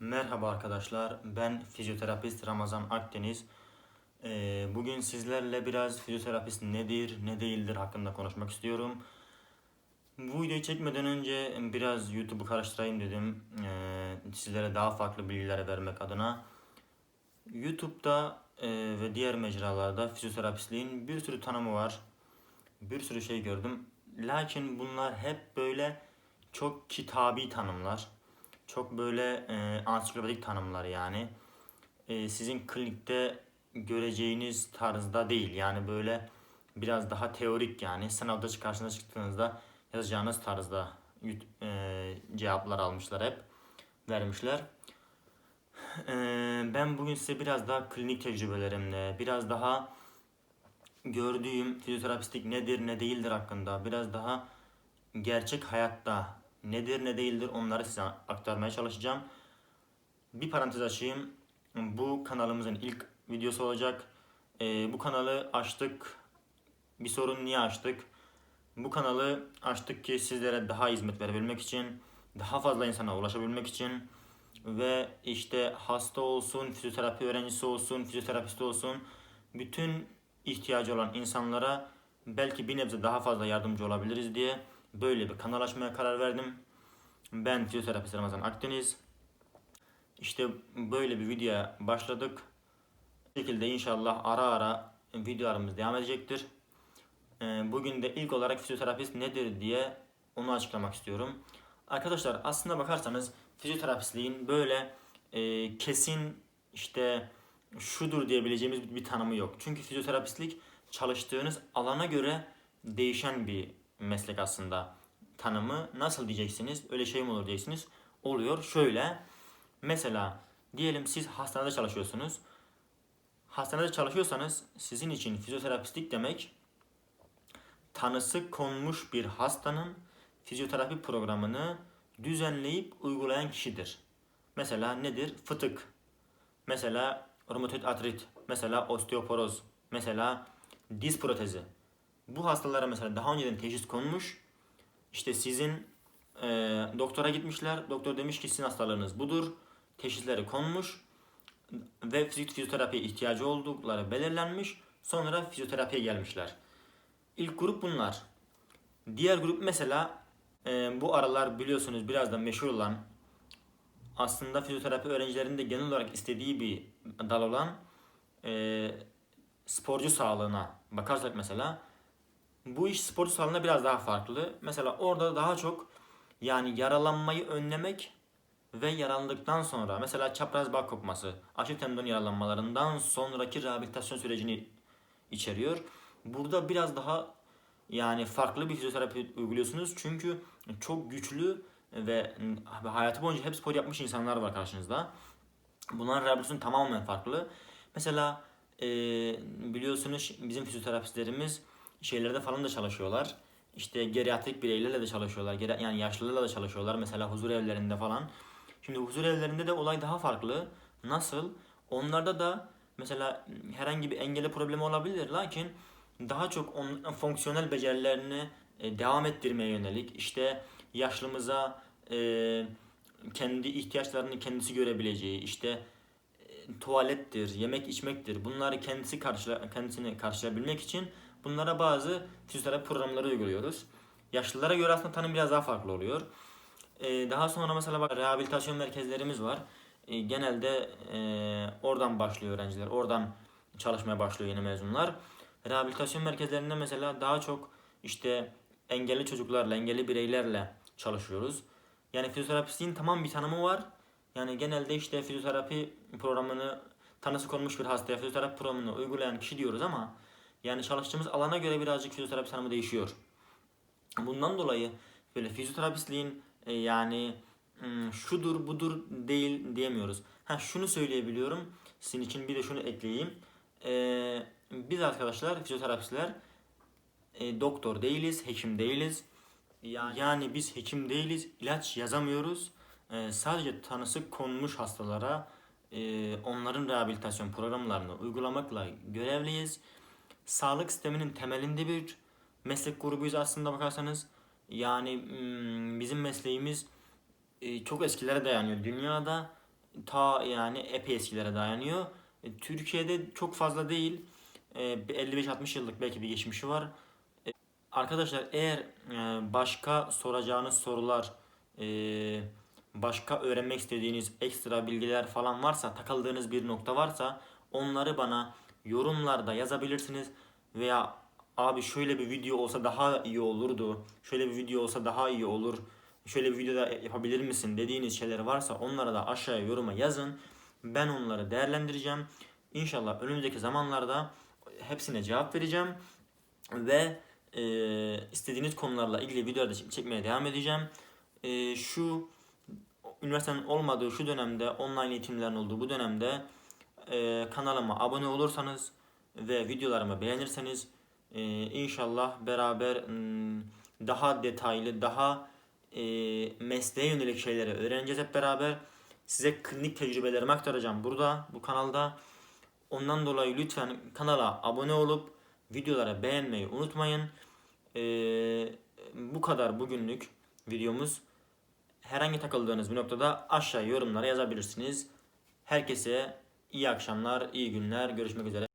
Merhaba arkadaşlar, ben fizyoterapist Ramazan Akdeniz. Ee, Bugün sizlerle biraz fizyoterapist nedir, ne değildir hakkında konuşmak istiyorum. Bu videoyu çekmeden önce biraz YouTube'u karıştırayım dedim. Ee, Sizlere daha farklı bilgiler vermek adına. YouTube'da e, ve diğer mecralarda fizyoterapistliğin bir sürü tanımı var. Bir sürü şey gördüm. Lakin bunlar hep böyle çok kitabi tanımlar. Çok böyle e, ansiklopedik tanımlar yani. E, sizin klinikte göreceğiniz tarzda değil. Yani böyle biraz daha teorik yani. Sınavda karşınıza çıktığınızda yazacağınız tarzda e, cevaplar almışlar hep. Vermişler. E, ben bugün size biraz daha klinik tecrübelerimle, biraz daha gördüğüm fizyoterapistlik nedir ne değildir hakkında, biraz daha gerçek hayatta nedir ne değildir onları size aktarmaya çalışacağım. Bir parantez açayım. Bu kanalımızın ilk videosu olacak. Ee, bu kanalı açtık. Bir sorun niye açtık? Bu kanalı açtık ki sizlere daha hizmet verebilmek için, daha fazla insana ulaşabilmek için ve işte hasta olsun, fizyoterapi öğrencisi olsun, fizyoterapist olsun bütün ihtiyacı olan insanlara belki bir nebze daha fazla yardımcı olabiliriz diye böyle bir kanal açmaya karar verdim. Ben fizyoterapist Ramazan Akdeniz. İşte böyle bir videoya başladık. Bu şekilde inşallah ara ara videolarımız devam edecektir. Ee, Bugün de ilk olarak fizyoterapist nedir diye onu açıklamak istiyorum. Arkadaşlar aslında bakarsanız fizyoterapistliğin böyle e, kesin işte şudur diyebileceğimiz bir, bir tanımı yok. Çünkü fizyoterapistlik çalıştığınız alana göre değişen bir meslek aslında. Tanımı nasıl diyeceksiniz? Öyle şey mi olur diyeceksiniz. Oluyor şöyle. Mesela diyelim siz hastanede çalışıyorsunuz. Hastanede çalışıyorsanız sizin için fizyoterapistlik demek tanısı konmuş bir hastanın fizyoterapi programını düzenleyip uygulayan kişidir. Mesela nedir? Fıtık. Mesela romatoid artrit. Mesela osteoporoz. Mesela diz protezi. Bu hastalara mesela daha önceden teşhis konmuş. İşte sizin e, doktora gitmişler. Doktor demiş ki sizin hastalığınız budur. Teşhisleri konmuş. Ve fizyoterapiye ihtiyacı oldukları belirlenmiş. Sonra fizyoterapiye gelmişler. İlk grup bunlar. Diğer grup mesela e, bu aralar biliyorsunuz biraz da meşhur olan aslında fizyoterapi öğrencilerinin de genel olarak istediği bir dal olan e, sporcu sağlığına bakarsak mesela bu iş sporcu sağlığına biraz daha farklı. Mesela orada daha çok yani yaralanmayı önlemek ve yaralandıktan sonra mesela çapraz bağ kopması, aşil tendon yaralanmalarından sonraki rehabilitasyon sürecini içeriyor. Burada biraz daha yani farklı bir fizyoterapi uyguluyorsunuz çünkü çok güçlü ve hayatı boyunca hep spor yapmış insanlar var karşınızda. Bunların rehabilitasyonu tamamen farklı. Mesela biliyorsunuz bizim fizyoterapistlerimiz şeylerde falan da çalışıyorlar. İşte geriatrik bireylerle de çalışıyorlar. Geri, yani yaşlılarla da çalışıyorlar. Mesela huzur evlerinde falan. Şimdi huzur evlerinde de olay daha farklı. Nasıl? Onlarda da mesela herhangi bir engeli problemi olabilir. Lakin daha çok onun fonksiyonel becerilerini e, devam ettirmeye yönelik işte yaşlımıza e, kendi ihtiyaçlarını kendisi görebileceği işte e, tuvalettir, yemek içmektir. Bunları kendisi karşıla, kendisini karşılayabilmek için bunlara bazı fizyoterapi programları uyguluyoruz. Yaşlılara göre aslında tanım biraz daha farklı oluyor. E, daha sonra mesela bak rehabilitasyon merkezlerimiz var. E, genelde e, oradan başlıyor öğrenciler. Oradan çalışmaya başlıyor yeni mezunlar. Rehabilitasyon merkezlerinde mesela daha çok işte engelli çocuklarla, engelli bireylerle çalışıyoruz. Yani fizyoterapistliğin tamam bir tanımı var. Yani genelde işte fizyoterapi programını tanısı konmuş bir hastaya fizyoterapi programını uygulayan kişi diyoruz ama yani çalıştığımız alana göre birazcık fizyoterapi tanımı değişiyor. Bundan dolayı böyle fizyoterapistliğin e, yani hmm, şudur budur değil diyemiyoruz. Ha şunu söyleyebiliyorum. Sizin için bir de şunu ekleyeyim. Ee, biz arkadaşlar fizyoterapistler e, doktor değiliz, hekim değiliz. Yani, yani biz hekim değiliz, ilaç yazamıyoruz. E, sadece tanısı konmuş hastalara e, onların rehabilitasyon programlarını uygulamakla görevliyiz. Sağlık sisteminin temelinde bir meslek grubuyuz aslında bakarsanız. Yani mm, bizim mesleğimiz e, çok eskilere dayanıyor. Dünyada ta yani epey eskilere dayanıyor. E, Türkiye'de çok fazla değil. E, bir 55-60 yıllık belki bir geçmişi var. E, Arkadaşlar eğer e, başka soracağınız sorular, e, başka öğrenmek istediğiniz ekstra bilgiler falan varsa, takıldığınız bir nokta varsa onları bana yorumlarda yazabilirsiniz veya abi şöyle bir video olsa daha iyi olurdu, şöyle bir video olsa daha iyi olur, şöyle bir videoda yapabilir misin dediğiniz şeyler varsa onları da aşağıya yoruma yazın. Ben onları değerlendireceğim. İnşallah önümüzdeki zamanlarda hepsine cevap vereceğim ve e, istediğiniz konularla ilgili videolar da çek- çekmeye devam edeceğim. E, şu üniversitenin olmadığı şu dönemde online eğitimlerin olduğu bu dönemde e, kanalıma abone olursanız ve videolarımı beğenirseniz e, inşallah beraber m, daha detaylı daha e, mesleğe yönelik şeyleri öğreneceğiz hep beraber. Size klinik tecrübelerimi aktaracağım burada bu kanalda. Ondan dolayı lütfen kanala abone olup videoları beğenmeyi unutmayın. Ee, bu kadar bugünlük videomuz. Herhangi takıldığınız bir noktada aşağı yorumlara yazabilirsiniz. Herkese iyi akşamlar, iyi günler. Görüşmek üzere.